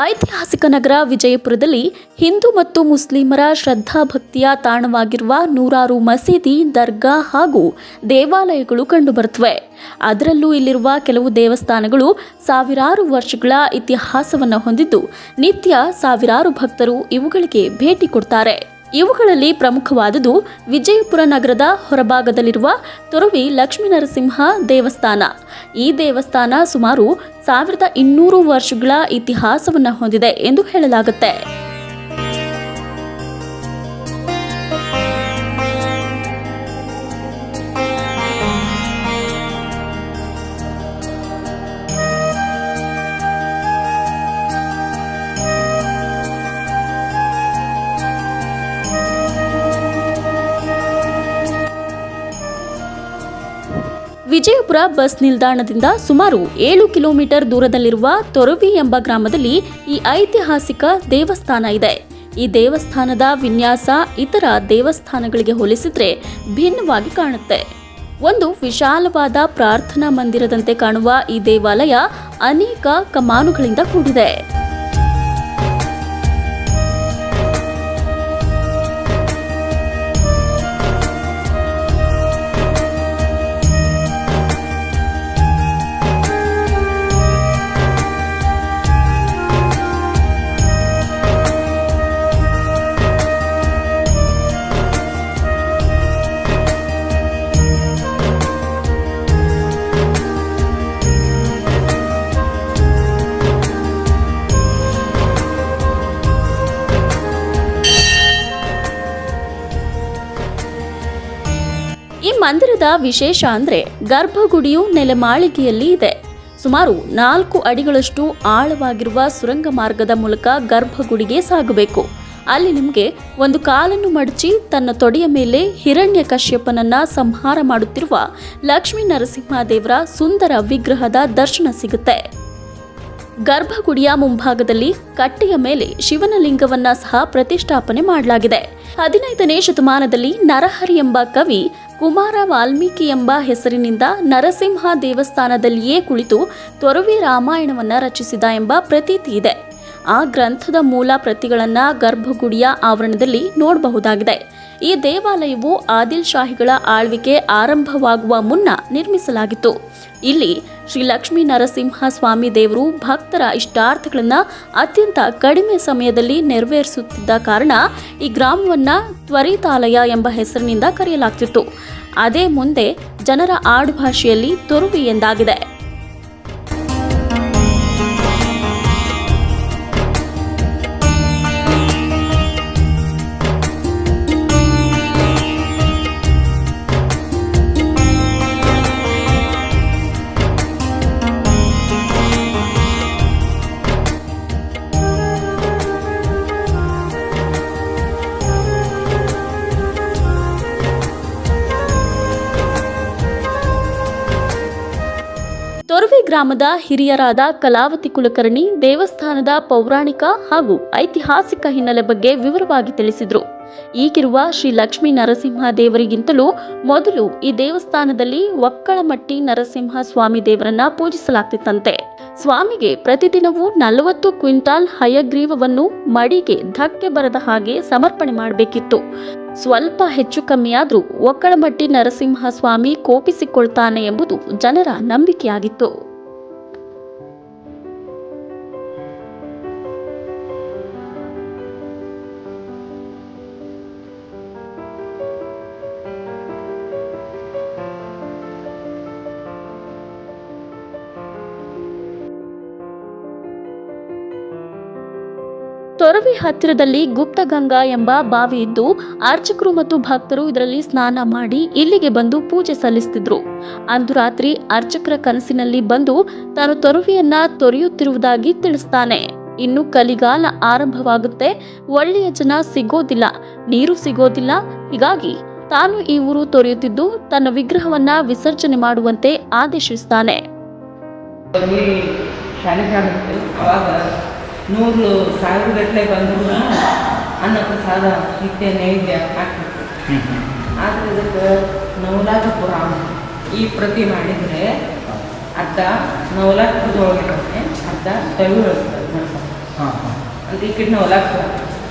ಐತಿಹಾಸಿಕ ನಗರ ವಿಜಯಪುರದಲ್ಲಿ ಹಿಂದೂ ಮತ್ತು ಮುಸ್ಲಿಮರ ಶ್ರದ್ಧಾಭಕ್ತಿಯ ತಾಣವಾಗಿರುವ ನೂರಾರು ಮಸೀದಿ, ದರ್ಗಾ ಹಾಗೂ ದೇವಾಲಯಗಳು ಕಂಡುಬರುತ್ತವೆ. ಅದರಲ್ಲೂ ಇಲ್ಲಿರುವ ಕೆಲವು ದೇವಸ್ಥಾನಗಳು ಸಾವಿರಾರು ವರ್ಷಗಳ ಇತಿಹಾಸವನ್ನು ಹೊಂದಿದ್ದು, ನಿತ್ಯ ಸಾವಿರಾರು ಭಕ್ತರು ಇವುಗಳಿಗೆ ಭೇಟಿ ಕೊಡ್ತಾರೆ. ಇವುಗಳಲ್ಲಿ ಪ್ರಮುಖವಾದುದು ವಿಜಯಪುರ ನಗರದ ಹೊರಭಾಗದಲ್ಲಿರುವ ತೊರವಿ ಲಕ್ಷ್ಮೀನರಸಿಂಹ ದೇವಸ್ಥಾನ. ಈ ದೇವಸ್ಥಾನ ಸುಮಾರು ಸಾವಿರದ ಇನ್ನೂರು ವರ್ಷಗಳ ಇತಿಹಾಸವನ್ನು ಹೊಂದಿದೆ ಎಂದು ಹೇಳಲಾಗುತ್ತೆ. ವಿಜಯಪುರ ಬಸ್ ನಿಲ್ದಾಣದಿಂದ ಸುಮಾರು ಏಳು ಕಿಲೋಮೀಟರ್ ದೂರದಲ್ಲಿರುವ ತೊರವಿ ಎಂಬ ಗ್ರಾಮದಲ್ಲಿ ಈ ಐತಿಹಾಸಿಕ ದೇವಸ್ಥಾನ ಇದೆ. ಈ ದೇವಸ್ಥಾನದ ವಿನ್ಯಾಸ ಇತರ ದೇವಸ್ಥಾನಗಳಿಗೆ ಹೋಲಿಸಿದ್ರೆ ಭಿನ್ನವಾಗಿ ಕಾಣುತ್ತೆ. ಒಂದು ವಿಶಾಲವಾದ ಪ್ರಾರ್ಥನಾ ಮಂದಿರದಂತೆ ಕಾಣುವ ಈ ದೇವಾಲಯ ಅನೇಕ ಕಮಾನುಗಳಿಂದ ಕೂಡಿದೆ. ಮಂದಿರದ ವಿಶೇಷ ಅಂದ್ರೆ ಗರ್ಭಗುಡಿಯು ನೆಲಮಾಳಿಗೆಯಲ್ಲಿ ಇದೆ. ಸುಮಾರು ನಾಲ್ಕು ಅಡಿಗಳಷ್ಟು ಆಳವಾಗಿರುವ ಸುರಂಗ ಮಾರ್ಗದ ಮೂಲಕ ಗರ್ಭಗುಡಿಗೆ ಸಾಗಬೇಕು. ಅಲ್ಲಿ ನಿಮಗೆ ಒಂದು ಕಾಲನ್ನು ಮಡಚಿ ತನ್ನ ತೊಡೆಯ ಮೇಲೆ ಹಿರಣ್ಯ ಕಶ್ಯಪನನ್ನ ಸಂಹಾರ ಮಾಡುತ್ತಿರುವ ಲಕ್ಷ್ಮೀ ನರಸಿಂಹದೇವರ ಸುಂದರ ವಿಗ್ರಹದ ದರ್ಶನ ಸಿಗುತ್ತೆ. ಗರ್ಭಗುಡಿಯ ಮುಂಭಾಗದಲ್ಲಿ ಕಟ್ಟೆಯ ಮೇಲೆ ಶಿವನ ಲಿಂಗವನ್ನ ಸಹ ಪ್ರತಿಷ್ಠಾಪನೆ ಮಾಡಲಾಗಿದೆ. ಹದಿನೈದನೇ ಶತಮಾನದಲ್ಲಿ ನರಹರಿ ಎಂಬ ಕವಿ ಕುಮಾರ ವಾಲ್ಮೀಕಿ ಎಂಬ ಹೆಸರಿನಿಂದ ನರಸಿಂಹ ದೇವಸ್ಥಾನದಲ್ಲಿಯೇ ಕುಳಿತು ತೊರವಿ ರಾಮಾಯಣವನ್ನು ರಚಿಸಿದ ಎಂಬ ಪ್ರತೀತಿ ಇದೆ. ಆ ಗ್ರಂಥದ ಮೂಲ ಪ್ರತಿಗಳನ್ನು ಗರ್ಭಗುಡಿಯ ಆವರಣದಲ್ಲಿ ನೋಡಬಹುದಾಗಿದೆ. ಈ ದೇವಾಲಯವು ಆದಿಲ್ ಶಾಹಿಗಳ ಆಳ್ವಿಕೆ ಆರಂಭವಾಗುವ ಮುನ್ನ ನಿರ್ಮಿಸಲಾಗಿತ್ತು. ಇಲ್ಲಿ ಶ್ರೀ ಲಕ್ಷ್ಮೀ ನರಸಿಂಹ ಸ್ವಾಮಿ ದೇವರು ಭಕ್ತರ ಇಷ್ಟಾರ್ಥಗಳನ್ನು ಅತ್ಯಂತ ಕಡಿಮೆ ಸಮಯದಲ್ಲಿ ನೆರವೇರಿಸುತ್ತಿದ್ದ ಕಾರಣ ಈ ಗ್ರಾಮವನ್ನು ತ್ವರಿತಾಲಯ ಎಂಬ ಹೆಸರಿನಿಂದ ಕರೆಯಲಾಗ್ತಿತ್ತು. ಅದೇ ಮುಂದೆ ಜನರ ಆಡುಭಾಷೆಯಲ್ಲಿ ತೊರುವಿ ಎಂದಾಗಿದೆ. ಗ್ರಾಮದ ಹಿರಿಯರಾದ ಕಲಾವತಿ ಕುಲಕರ್ಣಿ, ದೇವಸ್ಥಾನದ ಪೌರಾಣಿಕ ಹಾಗೂ ಐತಿಹಾಸಿಕ ಹಿನ್ನೆಲೆ ಬಗ್ಗೆ ವಿವರವಾಗಿ ತಿಳಿಸಿದರು. ಈಗಿರುವ ಶ್ರೀ ಲಕ್ಷ್ಮೀ ನರಸಿಂಹ ದೇವರಿಗಿಂತಲೂ ಮೊದಲು ಈ ದೇವಸ್ಥಾನದಲ್ಲಿ ಒಕ್ಕಳಮಟ್ಟಿ ನರಸಿಂಹ ಸ್ವಾಮಿ ದೇವರನ್ನ ಪೂಜಿಸಲಾಗ್ತಿತ್ತಂತೆ. ಸ್ವಾಮಿಗೆ ಪ್ರತಿದಿನವೂ ನಲವತ್ತು ಕ್ವಿಂಟಾಲ್ ಹಯಗ್ರೀವವನ್ನು ಮಡಿಗೆ ಧಕ್ಕೆ ಬರದ ಹಾಗೆ ಸಮರ್ಪಣೆ ಮಾಡಬೇಕಿತ್ತು. ಸ್ವಲ್ಪ ಹೆಚ್ಚು ಕಮ್ಮಿಯಾದರೂ ಒಕ್ಕಳಮಟ್ಟಿ ನರಸಿಂಹ ಸ್ವಾಮಿ ಕೋಪಿಸಿಕೊಳ್ತಾನೆ ಎಂಬುದು ಜನರ ನಂಬಿಕೆಯಾಗಿತ್ತು. ತೊರವಿ ಹತ್ತಿರದಲ್ಲಿ ಗುಪ್ತಗಂಗಾ ಎಂಬ ಬಾವಿ ಇದ್ದು ಅರ್ಚಕರು ಮತ್ತು ಭಕ್ತರು ಇದರಲ್ಲಿ ಸ್ನಾನ ಮಾಡಿ ಇಲ್ಲಿಗೆ ಬಂದು ಪೂಜೆ ಸಲ್ಲಿಸುತ್ತಿದ್ರು. ಅಂದು ರಾತ್ರಿ ಅರ್ಚಕರ ಕನಸಿನಲ್ಲಿ ಬಂದು ತಾನು ತೊರವಿಯನ್ನ ತೊರೆಯುತ್ತಿರುವುದಾಗಿ ತಿಳಿಸ್ತಾನೆ. ಇನ್ನು ಕಲಿಗಾಲ ಆರಂಭವಾಗುತ್ತೆ. ಒಳ್ಳೆಯ ಜನ ಸಿಗೋದಿಲ್ಲ, ನೀರು ಸಿಗೋದಿಲ್ಲ. ಹೀಗಾಗಿ ತಾನು ಈ ಊರು ತೊರೆಯುತ್ತಿದ್ದು ತನ್ನ ವಿಗ್ರಹವನ್ನ ವಿಸರ್ಜನೆ ಮಾಡುವಂತೆ ಆದೇಶಿಸ್ತಾನೆ. ನೂರು ಸಾವಿರ ಗಟ್ಟಲೆ ಬಂದರೂ ಅನ್ನ ಪ್ರಸಾದ ನಿತ್ಯ ನೈವೇದ್ಯ ಹಾಕ್ಬೇಕು. ಆದರೆ ಇದಕ್ಕೆ ನವಲಾಖಪುರ ಈ ಪ್ರತಿ ಮಾಡಿದರೆ ಅರ್ಧ ನವಲಾಖಪುರದೊಳಗಿರುತ್ತೆ ಅರ್ಧ ತವಿ ಒಳಗೆ ಅಂತ ಈ ಕಡೆ ಹೊಲಕ್ಕೆ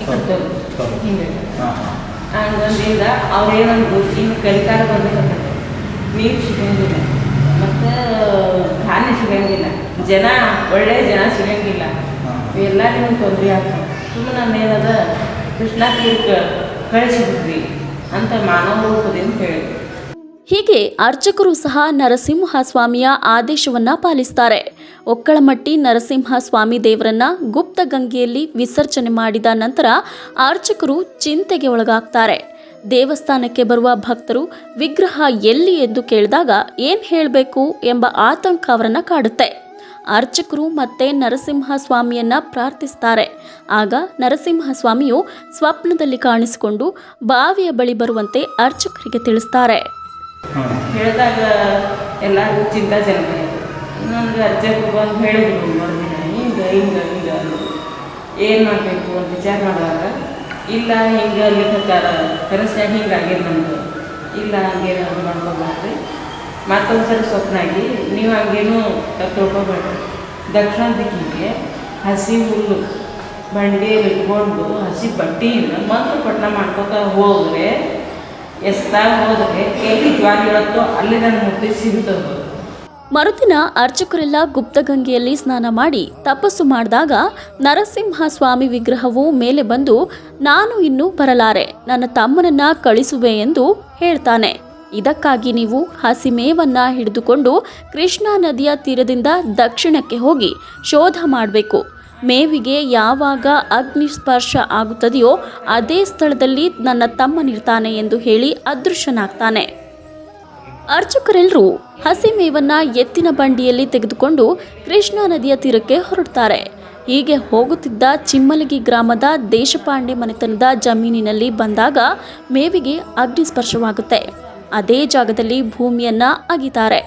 ಈ ಕಡೆ ಹಿಂಗೆ ಹಾಂ ಹಾಂ. ಹಂಗಂದಿಂದ ಅವ್ರು ಏನಂದ್ರು ಇನ್ನು ಕಲಿಕಾರ ಬರ್ಬೇಕಂತ ನೀರು ಸಿಗಂಗಿಲ್ಲ. ಮತ್ತು ಧಾನ್ಯ ಸಿಗಂಗಿಲ್ಲ. ಜನ ಒಳ್ಳೆಯ ಜನ ಸಿಗಂಗಿಲ್ಲ. ನಿಮ್ಗೆ ತೊಂದರೆ ಆಗ್ತವೆ ಸುಮ್ಮನೆ ಏನದ ಕೃಷ್ಣ ತೀರ್ಥ ಕಳಿಸಿಬಿಟ್ವಿ ಅಂತ ಮಾನವ ರೂಪದಿಂದ ಹೇಳಿದ್ವಿ ಹೀಗೆ ಅರ್ಚಕರು ಸಹ ನರಸಿಂಹ ಸ್ವಾಮಿಯ ಆದೇಶವನ್ನ ಪಾಲಿಸ್ತಾರೆ. ಒಕ್ಕಳಮಟ್ಟಿ ನರಸಿಂಹ ಸ್ವಾಮಿ ದೇವರನ್ನ ಗುಪ್ತ ಗಂಗೆಯಲ್ಲಿ ವಿಸರ್ಜನೆ ಮಾಡಿದ ನಂತರ ಅರ್ಚಕರು ಚಿಂತೆಗೆ ಒಳಗಾಗ್ತಾರೆ. ದೇವಸ್ಥಾನಕ್ಕೆ ಬರುವ ಭಕ್ತರು ವಿಗ್ರಹ ಎಲ್ಲಿ ಎಂದು ಕೇಳಿದಾಗ ಏನ್ ಹೇಳಬೇಕು ಎಂಬ ಆತಂಕ ಅವರನ್ನ ಕಾಡುತ್ತೆ. ಅರ್ಚಕರು ಮತ್ತೆ ನರಸಿಂಹ ಸ್ವಾಮಿಯನ್ನ ಪ್ರಾರ್ಥಿಸ್ತಾರೆ. ಆಗ ನರಸಿಂಹ ಸ್ವಾಮಿಯು ಸ್ವಪ್ನದಲ್ಲಿ ಕಾಣಿಸಿಕೊಂಡು ಬಾವಿಯ ಬಳಿ ಬರುವಂತೆ ಅರ್ಚಕರಿಗೆ ತಿಳಿಸ್ತಾರೆ. ಹೇಳಿದಾಗ ಎಲ್ಲರಿಗೂ ಚಿಂತಾ ಜನ ನನಗೆ ಅರ್ಜೆಂಟ್ ಬಂದು ಹೇಳಿದ್ರು ಹಿಂಗೆ ಹಿಂಗೆ ಹಿಂಗೆ ಏನು ಮಾಡಬೇಕು? ಅಂತ ವಿಚಾರ ಮಾಡುವಾಗ, ಇಲ್ಲ, ಹಿಂಗೆ ಲಿಖಕಾರ ಕರೆಸ್ಯಾಗ ಹಿಂಗೆ ಆಗ್ಯದ ನಮ್ದು. ಇಲ್ಲ ಹಂಗೇನು ಮಾಡ್ಕೋಬಾರ್ದು ಮತ್ತೊಂದು ಸರಿ ಸ್ವಪ್ನ ಆಗಿ ನೀವು ಹಂಗೇನು ತಿಳ್ಕೊಬೇಡ್ರಿ. ದಕ್ಷಿಣ ದಿಕ್ಕಿಗೆ ಹಸಿ ಹುಲ್ಲು ಬಂಡಿಯಲ್ಲಿ ಇಟ್ಕೊಂಡು ಹಸಿ ಬಟ್ಟೆಯಿಂದ ಮಂತ್ರ ಪಟ್ಟಣ ಮಾಡ್ಕೋತ ಹೋದರೆ ಎಷ್ಟಾಗ ಹೋದರೆ ಎಲ್ಲಿ ಜ್ವಾಲಿರುತ್ತೋ ಅಲ್ಲಿ ನನ್ನ ಮುಟ್ಟಿ ಸಿಗ್ತದೆ. ಮರುದಿನ ಅರ್ಚಕರೆಲ್ಲ ಗುಪ್ತಗಂಗೆಯಲ್ಲಿ ಸ್ನಾನ ಮಾಡಿ ತಪಸ್ಸು ಮಾಡಿದಾಗ ನರಸಿಂಹ ಸ್ವಾಮಿ ವಿಗ್ರಹವು ಮೇಲೆ ಬಂದು, ನಾನು ಇನ್ನೂ ಬರಲಾರೆ, ನನ್ನ ತಮ್ಮನನ್ನ ಕಳಿಸುವೆ ಎಂದು ಹೇಳ್ತಾನೆ. ಇದಕ್ಕಾಗಿ ನೀವು ಹಸಿಮೇವನ್ನ ಹಿಡಿದುಕೊಂಡು ಕೃಷ್ಣಾ ನದಿಯ ತೀರದಿಂದ ದಕ್ಷಿಣಕ್ಕೆ ಹೋಗಿ ಶೋಧ ಮಾಡಬೇಕು. ಮೇವಿಗೆ ಯಾವಾಗ ಅಗ್ನಿ ಸ್ಪರ್ಶ ಆಗುತ್ತದೆಯೋ ಅದೇ ಸ್ಥಳದಲ್ಲಿ ನನ್ನ ತಮ್ಮನಿರ್ತಾನೆ ಎಂದು ಹೇಳಿ ಅದೃಶ್ಯನಾಗ್ತಾನೆ. ಅರ್ಚಕರೆಲ್ಲರೂ ಹಸಿ ಮೇವನ್ನ ಎತ್ತಿನ ಬಂಡಿಯಲ್ಲಿ ತೆಗೆದುಕೊಂಡು ಕೃಷ್ಣಾ ನದಿಯ ತೀರಕ್ಕೆ ಹೊರಡ್ತಾರೆ. ಹೀಗೆ ಹೋಗುತ್ತಿದ್ದ ಚಿಮ್ಮಲಗಿ ಗ್ರಾಮದ ದೇಶಪಾಂಡೆ ಮನೆತನದ ಜಮೀನಿನಲ್ಲಿ ಬಂದಾಗ ಮೇವಿಗೆ ಅಗ್ನಿಸ್ಪರ್ಶವಾಗುತ್ತೆ. ಅದೇ ಜಾಗದಲ್ಲಿ ಭೂಮಿಯನ್ನ ಅಗಿತಾರೆ.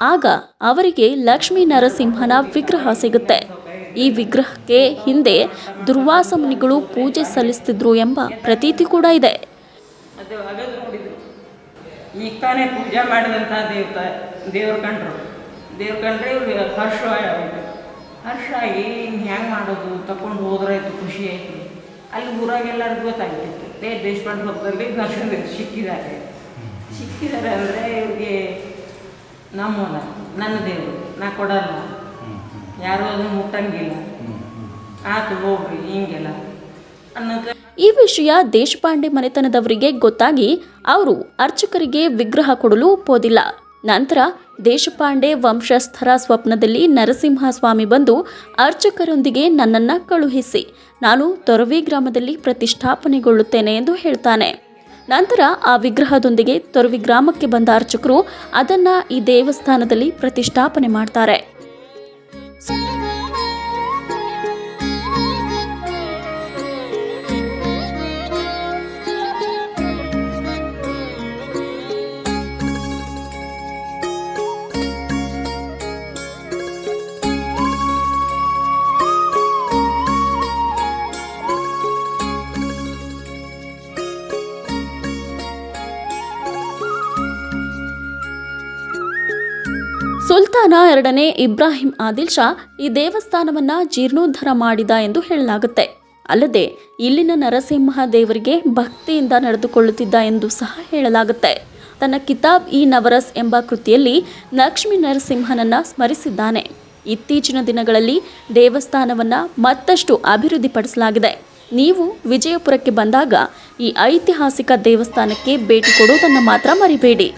ಆಗ ಅವರಿಗೆ ಲಕ್ಷ್ಮೀ ನರಸಿಂಹನ ವಿಗ್ರಹ ಸಿಗುತ್ತೆ. ಈ ವಿಗ್ರಹಕ್ಕೆ ಹಿಂದೆ ದುರ್ವಾಸ ಮುನಿಗಳು ಪೂಜೆ ಸಲ್ಲಿಸ್ತಿದ್ರು ಎಂಬ ಪ್ರತೀತಿ ಕೂಡ ಇದೆ. ಈಗ ತಾನೇ ಪೂಜೆ ಮಾಡಿದಂಥ ದೇವತ, ದೇವ್ರ ಕಂಡ್ರು. ದೇವ್ರು ಕಂಡ್ರೆ ಇವ್ರಿಗೆ ಹರ್ಷ ಹರ್ಷ ಆಗಿ ಇನ್ನು ಹೆಂಗೆ ಮಾಡೋದು? ತಗೊಂಡು ಹೋದ್ರಾಯ್ತು ಖುಷಿ ಆಯಿತು. ಅಲ್ಲಿ ಊರಾಗೆಲ್ಲರಿಗೂ ಗೊತ್ತಾಗ್ತಿತ್ತು. ಏ, ದೇಶಪಾಂಡೆ ಹಬ್ಬದಲ್ಲಿ ದರ್ಶನ ಸಿಕ್ಕಿದ್ದಾರೆ. ಸಿಕ್ಕಿದ್ದಾರೆ ಅಂದರೆ ಇವ್ರಿಗೆ ನನ್ನ ದೇವರು ನಾ ಕೊಡಲ್ಲ. ಯಾರೂ ಅದನ್ನು ಮುಟ್ಟಂಗಿಲ್ಲ. ಆತು ಹೋಗ್ರಿ ಹಿಂಗೆಲ್ಲ. ಅನ್ನೋದು ಈ ವಿಷಯ ದೇಶಪಾಂಡೆ ಮನೆತನದವರಿಗೆ ಗೊತ್ತಾಗಿ ಅವರು ಅರ್ಚಕರಿಗೆ ವಿಗ್ರಹ ಕೊಡಲು ಒಪ್ಪೋದಿಲ್ಲ ನಂತರ ದೇಶಪಾಂಡೆ ವಂಶಸ್ಥರ ಸ್ವಪ್ನದಲ್ಲಿ ನರಸಿಂಹಸ್ವಾಮಿ ಬಂದು ಅರ್ಚಕರೊಂದಿಗೆ ನನ್ನನ್ನು ಕಳುಹಿಸಿ. ನಾನು ತೊರವಿ ಗ್ರಾಮದಲ್ಲಿ ಪ್ರತಿಷ್ಠಾಪನೆಗೊಳ್ಳುತ್ತೇನೆ ಎಂದು ಹೇಳ್ತಾನೆ. ನಂತರ ಆ ವಿಗ್ರಹದೊಂದಿಗೆ ತೊರವಿ ಗ್ರಾಮಕ್ಕೆ ಬಂದ ಅರ್ಚಕರು ಅದನ್ನ ಈ ದೇವಸ್ಥಾನದಲ್ಲಿ ಪ್ರತಿಷ್ಠಾಪನೆ ಮಾಡ್ತಾರೆ. ಸುಲ್ತಾನ ಎರಡನೇ ಇಬ್ರಾಹಿಂ ಆದಿಲ್ ಶಾ ಈ ದೇವಸ್ಥಾನವನ್ನ ಜೀರ್ಣೋದ್ಧಾರ ಮಾಡಿದ ಎಂದು ಹೇಳಲಾಗುತ್ತೆ. ಅಲ್ಲದೆ, ಇಲ್ಲಿನ ನರಸಿಂಹ ದೇವರಿಗೆ ಭಕ್ತಿಯಿಂದ ನಡೆದುಕೊಳ್ಳುತ್ತಿದ್ದ ಎಂದು ಸಹ ಹೇಳಲಾಗುತ್ತೆ. ತನ್ನ ಕಿತಾಬ್ ಇ ನವರಸ್ ಎಂಬ ಕೃತಿಯಲ್ಲಿ ಲಕ್ಷ್ಮೀ ನರಸಿಂಹನನ್ನ ಸ್ಮರಿಸಿದ್ದಾನೆ. ಇತ್ತೀಚಿನ ದಿನಗಳಲ್ಲಿ ದೇವಸ್ಥಾನವನ್ನ ಮತ್ತಷ್ಟು ಅಭಿವೃದ್ಧಿಪಡಿಸಲಾಗಿದೆ. ನೀವು ವಿಜಯಪುರಕ್ಕೆ ಬಂದಾಗ ಈ ಐತಿಹಾಸಿಕ ದೇವಸ್ಥಾನಕ್ಕೆ ಭೇಟಿ ಕೊಡುವುದನ್ನು ಮಾತ್ರ ಮರಿಬೇಡಿ.